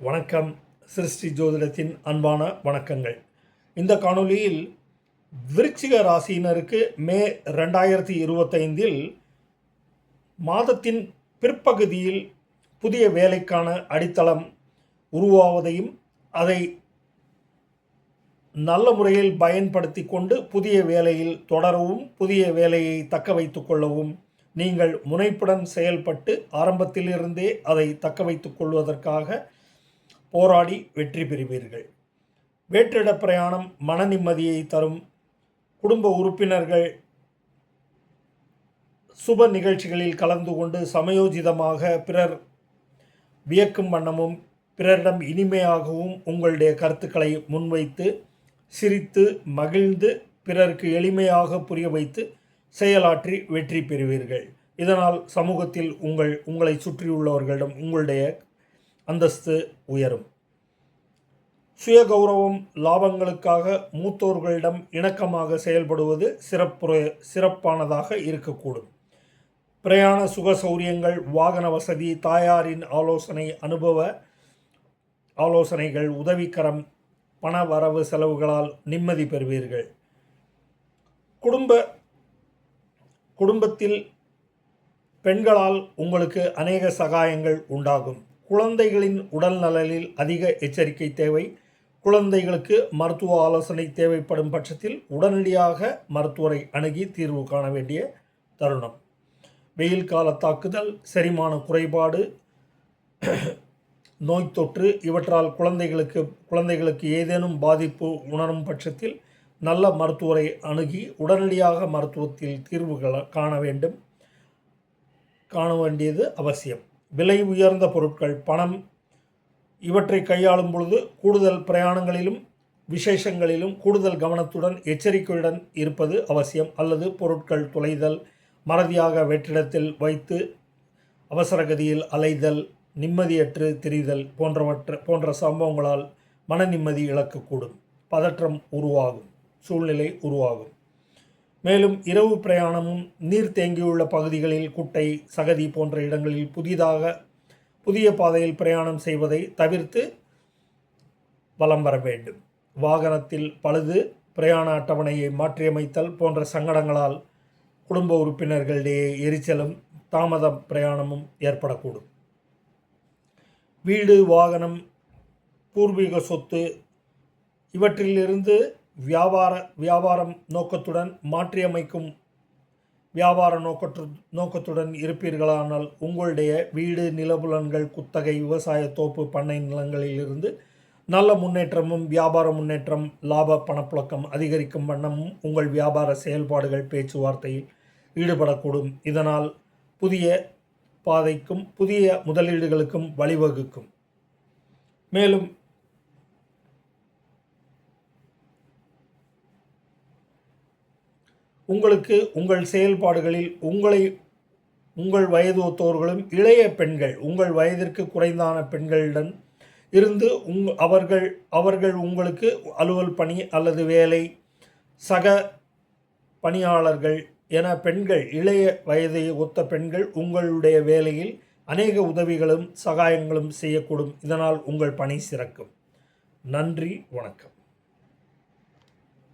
வணக்கம். சிருஷ்டி ஜோதிடத்தின் அன்பான வணக்கங்கள். இந்த காணொளியில் விருச்சிக ராசியினருக்கு மே ரெண்டாயிரத்தி இருபத்தைந்தில் மாதத்தின் பிற்பகுதியில் புதிய வேலைக்கான அடித்தளம் உருவாவதையும் அதை நல்ல முறையில் பயன்படுத்தி கொண்டு புதிய வேலையில் தொடரவும் புதிய வேலையை தக்க வைத்துக்கொள்ளவும் நீங்கள் முனைப்புடன் செயல்பட்டு ஆரம்பத்திலிருந்தே அதை தக்க வைத்துக் கொள்வதற்காக போராடி வெற்றி பெறுவீர்கள். வேற்றிட பிரயாணம் மன நிம்மதியை தரும். குடும்ப உறுப்பினர்கள் சுப நிகழ்ச்சிகளில் கலந்து கொண்டு சமயோஜிதமாக பிறர் வியக்கும் வண்ணமும் பிறரிடம் இனிமையாகவும் உங்களுடைய கருத்துக்களை முன்வைத்து சிரித்து மகிழ்ந்து பிறருக்கு எளிமையாக புரிய வைத்து செயலாற்றி வெற்றி பெறுவீர்கள். இதனால் சமூகத்தில் உங்கள் உங்களை சுற்றியுள்ளவர்களிடம் உங்களுடைய அந்தஸ்து உயரும். சுய கௌரவம் லாபங்களுக்காக மூத்தோர்களிடம் இணக்கமாக செயல்படுவது சிறப்புற சிறப்பானதாக இருக்கக்கூடும். பிரயாண சுக சௌரியங்கள் வாகன வசதி தாயாரின் ஆலோசனை அனுபவ ஆலோசனைகள் உதவிக்கரம் பண வரவு செலவுகளால் நிம்மதி பெறுவீர்கள். குடும்ப குடும்பத்தில் பெண்களால் உங்களுக்கு அநேக சகாயங்கள் உண்டாகும். குழந்தைகளின் உடல் நலனில் அதிக எச்சரிக்கை தேவை. குழந்தைகளுக்கு மருத்துவ ஆலோசனை தேவைப்படும் பட்சத்தில் உடனடியாக மருத்துவரை அணுகி தீர்வு காண வேண்டிய தருணம். வெயில் கால தாக்குதல் செரிமான குறைபாடு நோய் தொற்று இவற்றால் குழந்தைகளுக்கு குழந்தைகளுக்கு ஏதேனும் பாதிப்பு உணரும் பட்சத்தில் நல்ல மருத்துவரை அணுகி உடனடியாக மருத்துவத்தில் தீர்வுகளை காண வேண்டும். காண வேண்டியது அவசியம். விலை உயர்ந்த பொருட்கள் பணம் இவற்றை கையாளும் பொழுது கூடுதல் பிரயாணங்களிலும் விசேஷங்களிலும் கூடுதல் கவனத்துடன் எச்சரிக்கையுடன் இருப்பது அவசியம். அல்லது பொருட்கள் துளைதல் மறதியாக வெற்றிடத்தில் வைத்து அவசரகதியில் அலைதல் நிம்மதியற்று திரிதல் போன்றவற்ற போன்ற சம்பவங்களால் மன நிம்மதி இழக்கக்கூடும். பதற்றம் உருவாகும். சூழ்நிலை உருவாகும். மேலும் இரவு பிரயாணமும் நீர் தேங்கியுள்ள பகுதிகளில் குட்டை சகதி போன்ற இடங்களில் புதிதாக புதிய பாதையில் பிரயாணம் செய்வதை தவிர்த்து வலம் வர வேண்டும். வாகனத்தில் பழுது பிரயாண அட்டவணையை மாற்றியமைத்தல் போன்ற சங்கடங்களால் குடும்ப உறுப்பினர்களிடையே எரிச்சலும் தாமத பிரயாணமும் ஏற்படக்கூடும். வீடு வாகனம் பூர்வீக சொத்து இவற்றிலிருந்து வியாபார வியாபாரம் நோக்கத்துடன் மாற்றியமைக்கும் வியாபார நோக்கற்று நோக்கத்துடன் இருப்பீர்களானால் உங்களுடைய வீடு நிலபுலன்கள் குத்தகை விவசாய தோப்பு பண்ணை நிலங்களிலிருந்து நல்ல முன்னேற்றமும் வியாபார முன்னேற்றம் லாப பணப்புழக்கம் அதிகரிக்கும் வண்ணமும் உங்கள் வியாபார செயல்பாடுகள் பேச்சுவார்த்தையில் ஈடுபடக்கூடும். இதனால் புதிய பாதைக்கும் புதிய முதலீடுகளுக்கும் வழிவகுக்கும். மேலும் உங்களுக்கு உங்கள் செயல்பாடுகளில் உங்களை உங்கள் வயது ஒத்தோர்களும் இளைய பெண்கள் உங்கள் வயதிற்கு குறைந்தான பெண்களுடன் இருந்து உங் அவர்கள் அவர்கள் உங்களுக்கு அலுவல் பணி அல்லது வேலை சக பணியாளர்கள் என பெண்கள் இளைய வயதை ஒத்த பெண்கள் உங்களுடைய வேலையில் அநேக உதவிகளும் சகாயங்களும் செய்யக்கூடும். இதனால் உங்கள் பணி சிறக்கும். நன்றி வணக்கம்.